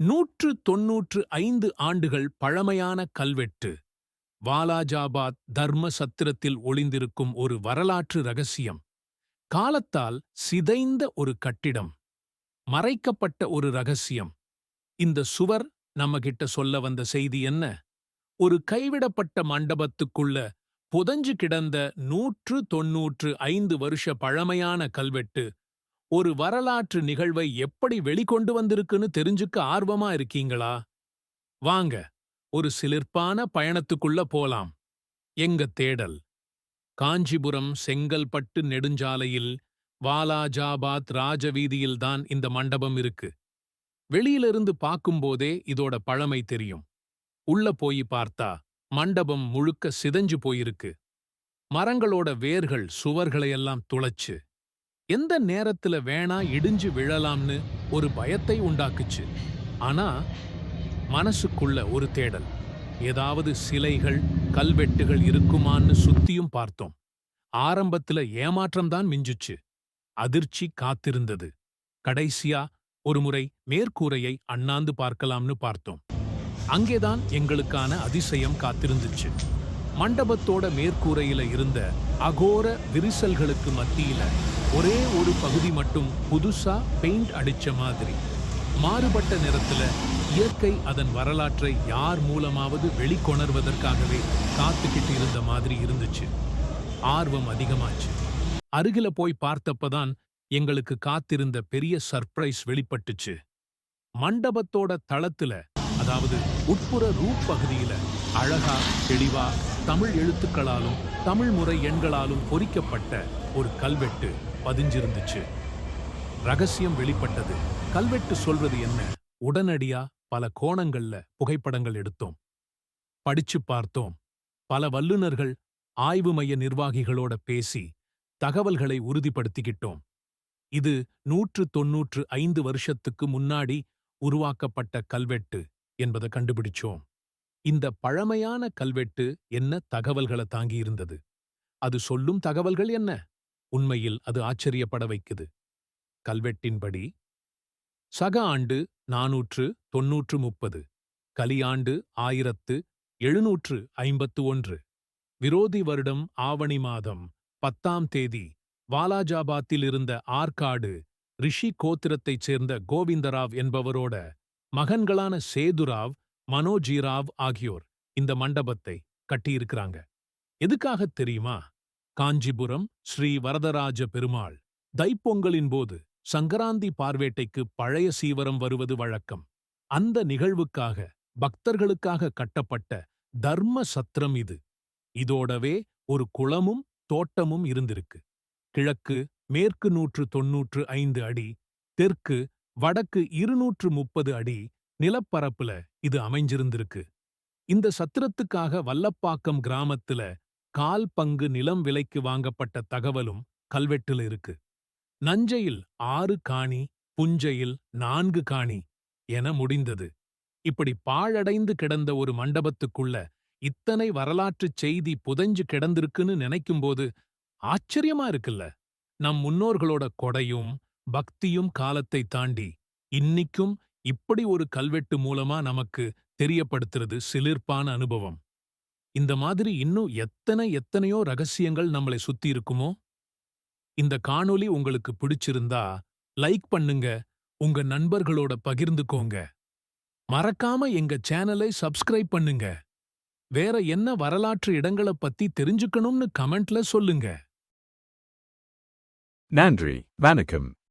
நூற்று தொன்னூற்று ஐந்து ஆண்டுகள் பழமையான கல்வெட்டு. வாலாஜாபாத் தர்ம சத்திரத்தில் ஒளிந்திருக்கும் ஒரு வரலாற்று ரகசியம். காலத்தால் சிதைந்த ஒரு கட்டிடம். மறைக்கப்பட்ட ஒரு ரகசியம். இந்த சுவர் நம்மகிட்ட சொல்ல வந்த செய்தி என்ன? ஒரு கைவிடப்பட்ட மண்டபத்துக்குள்ள புதஞ்சு கிடந்த நூற்று தொன்னூற்று ஐந்து வருஷ பழமையான கல்வெட்டு ஒரு வரலாற்று நிகழ்வை எப்படி வெளிக்கொண்டு வந்திருக்குன்னு தெரிஞ்சுக்க ஆர்வமா இருக்கீங்களா? வாங்க ஒரு சிலிர்ப்பான பயணத்துக்குள்ள போலாம். எங்க தேடல்? காஞ்சிபுரம் செங்கல்பட்டு நெடுஞ்சாலையில் வாலாஜாபாத் ராஜவீதியில்தான் இந்த மண்டபம் இருக்கு. வெளியிலிருந்து பார்க்கும்போதே இதோட பழமை தெரியும். உள்ள போய் பார்த்தா மண்டபம் முழுக்க சிதஞ்சு போயிருக்கு. மரங்களோட வேர்கள் சுவர்களையெல்லாம் துளைச்சு. எந்த நேரத்துல வேணா இடிஞ்சு விழலாம்னு ஒரு பயத்தை உண்டாக்குச்சு. ஆனா மனசுக்குள்ள ஒரு தேடல். ஏதாவது சிலைகள் கல்வெட்டுகள் இருக்குமான்னு சுத்தியும் பார்த்தோம். ஆரம்பத்துல ஏமாற்றம்தான் மிஞ்சுச்சு. அதிர்ச்சி காத்திருந்தது. கடைசியா ஒருமுறை மேற்கூரையை அண்ணாந்து பார்க்கலாம்னு பார்த்தோம். அங்கேதான் எங்களுக்கான அதிசயம் காத்திருந்துச்சு. மண்டபத்தோட மேற்கூரையில இருந்த அகோர விரிசல்களுக்கு மத்தியில ஒரே ஒரு பகுதி மட்டும் புதுசா பெயிண்ட் அடிச்ச மாதிரி. மாறுபட்ட நிறத்துல இயற்கை அதன் வரலாற்றை யார் மூலமாவது வெளிக்கொணர்வதற்காகவே காத்துக்கிட்டு இருந்த மாதிரி இருந்துச்சு. ஆர்வம் அதிகமாச்சு. அருகில போய் பார்த்தப்பதான் எங்களுக்கு காத்திருந்த பெரிய சர்ப்ரைஸ் வெளிப்பட்டுச்சு. மண்டபத்தோட தளத்துல அதாவது உட்புற ரூப் பகுதியில அழகா தெளிவா தமிழ் எழுத்துக்களாலும் தமிழ் முறை எண்களாலும் பொறிக்கப்பட்ட ஒரு கல்வெட்டு. பதிஞ்சிருந்துச்சு. ரகசியம் வெளிப்பட்டது. கல்வெட்டு சொல்றது என்ன? உடனடியா பல கோணங்கள்ல புகைப்படங்கள் எடுத்தோம். படிச்சு பார்த்தோம். பல வல்லுனர்கள் ஆய்வு மைய நிர்வாகிகளோட பேசி தகவல்களை உறுதிப்படுத்திக்கிட்டோம். இது நூற்று தொன்னூற்று ஐந்து வருஷத்துக்கு முன்னாடி உருவாக்கப்பட்ட கல்வெட்டு என்பதை கண்டுபிடிச்சோம். இந்த பழமையான கல்வெட்டு என்ன தகவல்களை தாங்கியிருந்தது? அது சொல்லும் தகவல்கள் என்ன? உண்மையில் அது ஆச்சரியப்பட வைக்குது. கல்வெட்டின்படி சக ஆண்டு நாநூற்று தொன்னூற்று முப்பது கலியாண்டு ஆயிரத்து எழுநூற்று ஐம்பத்து ஒன்று விரோதி வருடம் ஆவணி மாதம் பத்தாம் தேதி வாலாஜாபாத்தில் இருந்த ஆற்காடு ரிஷி கோத்திரத்தைச் சேர்ந்த கோவிந்தராவ் என்பவரோட மகன்களான சேதுராவ் மனோஜிராவ் ஆகியோர் இந்த மண்டபத்தை கட்டியிருக்கிறாங்க. எதுக்காகத் தெரியுமா? காஞ்சிபுரம் ஸ்ரீ வரதராஜ பெருமாள். தைப்பொங்கலின் போது சங்கராந்தி பார்வேட்டைக்கு பழைய சீவரம் வருவது வழக்கம். அந்த நிகழ்வுக்காக பக்தர்களுக்காக கட்டப்பட்ட தர்ம சத்திரம் இது. இதோடவே ஒரு குளமும் தோட்டமும் இருந்திருக்கு. கிழக்கு மேற்கு நூற்று தொன்னூற்று ஐந்து அடி தெற்கு வடக்கு இருநூற்று முப்பது அடி நிலப்பரப்புல இது அமைஞ்சிருந்திருக்கு. இந்த சத்திரத்துக்காக வல்லப்பாக்கம் கிராமத்துல கால் பங்கு நிலம் விலைக்கு வாங்கப்பட்ட தகவலும் கல்வெட்டுல இருக்கு. நஞ்சையில் ஆறு காணி புஞ்சையில் நான்கு காணி என முடிந்தது. இப்படி பாழடைந்து கிடந்த ஒரு மண்டபத்துக்குள்ள இத்தனை வரலாற்றுச் செய்தி புதைஞ்சு கிடந்திருக்குன்னு நினைக்கும்போது ஆச்சரியமா இருக்குல்ல. நம் முன்னோர்களோட கொடையும் பக்தியும் காலத்தை தாண்டி இன்னிக்கும் இப்படி ஒரு கல்வெட்டு மூலமா நமக்கு தெரியப்படுத்துறது சிலிர்ப்பான அனுபவம். இந்த மாதிரி இன்னும் எத்தனை எத்தனையோ ரகசியங்கள் நம்மளை சுத்தி இருக்குமோ? இந்த காணொலி உங்களுக்கு பிடிச்சிருந்தா லைக் பண்ணுங்க உங்க நண்பர்களோட பகிர்ந்துக்கோங்க. மறக்காம எங்க சேனலை சப்ஸ்கிரைப் பண்ணுங்க. வேற என்ன வரலாற்று இடங்கள பத்தி தெரிஞ்சுக்கணும்னு கமெண்ட்ல சொல்லுங்க. நன்றி வணக்கம்.